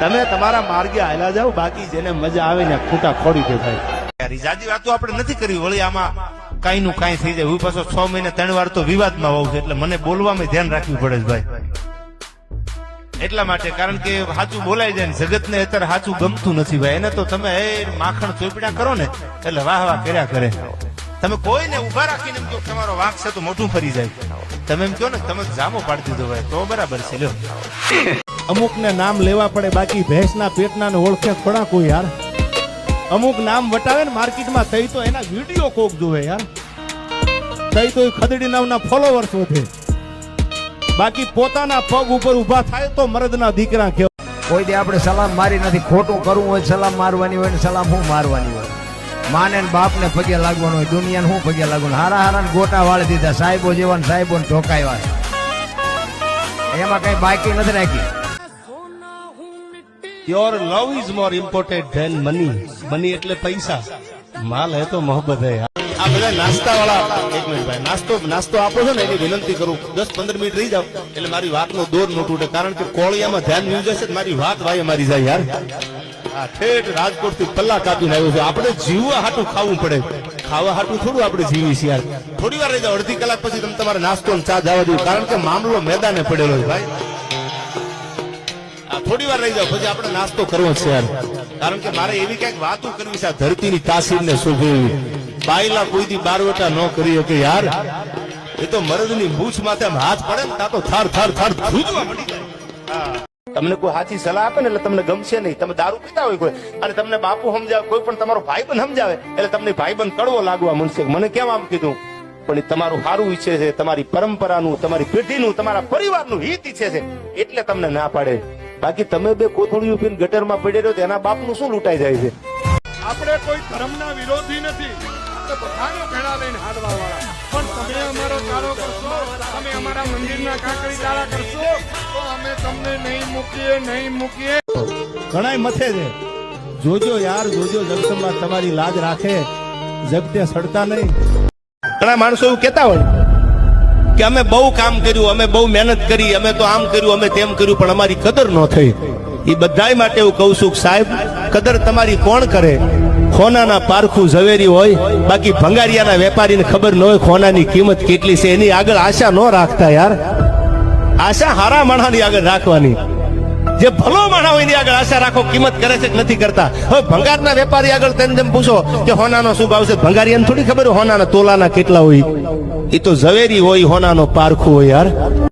તમે તમારા માર્ગે હાલ્યા જાઓ, બાકી જેને મજા આવે ને ખૂટા ખોડી દે ભાઈ. જાજી વાતો આપણે નથી કરવી વળી આમાં કાંઈ નું કાંઈ થઈ જાય. હું પાછો છ મહિને ત્રણ વાર તો વિવાદમાં હોઉં છું, એટલે મને બોલવામાં ધ્યાન રાખવું પડે છે ભાઈ. એટલા માટે, કારણ કે સાચું બોલાય જાય ને, જગતને અત્યારે સાચું ગમતું નથી ભાઈ. એને તો તમે માખણ ચોપડા કરો ને, એટલે વાહ વાહ કર્યા કરે. તમે કોઈને ઊભા રાખીને એમ કહો તમારો વાંક છે તો મોટું ફરી જાય. તમે એમ કહો ને, તમે જામો પાડી દીધો ભાઈ, તો બરાબર છે, લ્યો. અમુક ને નામ લેવા પડે, બાકી ભેંસના પેટના ઓળખે થોડા કોઈ યાર. અમુક નામ વટાવે ને માર્કેટમાં થઈ તો એના વીડિયો કોક જોવે યાર. થઈ તો ખદડી નામના ફોલોવર્સ વધે. બાકી પોતાના પગ ઉપર ઊભા થાય તો મરદના દીકરા કહેવાય. કોઈ દે આપણે સલામ મારી નથી, ખોટું કરવું હોય, સલામ મારવાની હોય ને સલામ હું મારવાની હોય? માને બાપને પગે લાગવાનું હોય, દુનિયાને હું પગે લાગવાનું? હારા હારા ગોટા વાળી દીધા, સાહેબો જેવા સાહેબો ને ઢોકાવ્યા એમાં કઈ બાકી નથી રાખી your love is more important than money money એટલે પૈસા. માલ હે તો મોહબ્બત હે આ બધા નાસ્તા વાળા એક મિનિટ ભાઈ, નાસ્તો નાસ્તો આપો છો ને, એની વિનંતી કરું. દસ પંદર મિનિટ રહી જાવ એટલે મારી વાતનો દોર ન તૂટે, કારણ કે કોળિયામાં ધ્યાન વ્યુ જશે મારી વાત ભાઈ મારી જાય યાર. આ ઠેઠ રાજકોટથી પલ્લા કાપીને આવ્યો છે. આપણે જીવવા હાટું ખાવું પડે. ખાવા હાટું થોડું આપણે જીવી છીએ યાર. થોડી વાર રહી જાવ અડધી કલાક પછી તમે તમારે નાસ્તો ને ચા જવા દઉં કારણ કે મામલો મેદાને પડેલો છે ભાઈ. થોડી વાર રહી જાવ પછી આપણે નાસ્તો કરવો છે કારણ કે મારે એવી કંઈક વાતો કરવી છે, આ ધરતીની તાસીર ને શોભેવી. બાયલા કોઈથી બારવટા ન કરી શકે યાર. એ તો મરદની મૂછ માથે હાથ પડે ને તો થાર થાર થાર ધ્રુજવા મળી જાય. તમને કોઈ સાચી સલાહ આપે ને એટલે તમને ગમશે નહીં. તમે દારૂ પીતા હોય કોઈ. અને તમને બાપુ સમજાવે, કોઈ પણ તમારો ભાઈબંધ સમજાવે, એટલે તમને ભાઈબંધ કડવો લાગવા મળશે મને કેમ આમ કીધું? પણ તમારું સારું ઈચ્છે છે, તમારી પરંપરાનું, તમારી પેઢીનું, તમારા પરિવારનું હિત ઈચ્છે છે. એટલે તમને ના પાડે. બાકી તમે બે કોથળીઓ પીને ગટરમાં પડી રહ્યો તો એના બાપનું શું લૂંટાઈ જાય છે? આપણે કોઈ ધર્મના વિરોધી નથી. આપણે ભેળા લઈને હાડવા વાળા. પણ તમે અમારો કાળો કરશો તમે અમારા મંદિરના કાંકરી ચાળા કરશો તો અમે તમને નહીં મૂકીએ નહીં મૂકીએ. ઘણાય મથે છે. જોજો યાર જોજો જગતમાં તમારી લાજ રાખે. જગતે સડતા નહીં. ઘણા માણસો એવું કહેતા હોય. કે અમે બહુ કામ કર્યું, અમે બહુ મહેનત કરી, અમે તો આમ કર્યું, અમે તેમ કર્યું, પણ અમારી કદર ન થઈ. એ બધાય માટે એવું કહું છું સાહેબ, કદર તમારી કોણ કરે? ખોનાના પારખું ઝવેરી હોય, બાકી ભંગારિયાના વેપારીને ખબર ન હોય ખોનાની કિંમત કેટલી છે, એની આગળ આશા ન રાખતા યાર. આશા હારા માણસની આગળ રાખવાની. જે ભલો માણસ હોય એની આગળ આશા રાખો, કિંમત કરે છે કે નથી કરતા. હવે ભંગારના વેપારી આગળ તેમ જેમ પૂછો કે હોનાનો શું ભાવ છે ભંગારી એને થોડી ખબર હોનાના તોલાના કેટલા હોય? એ તો ઝવેરી હોય, હોનાનો પારખું હોય યાર.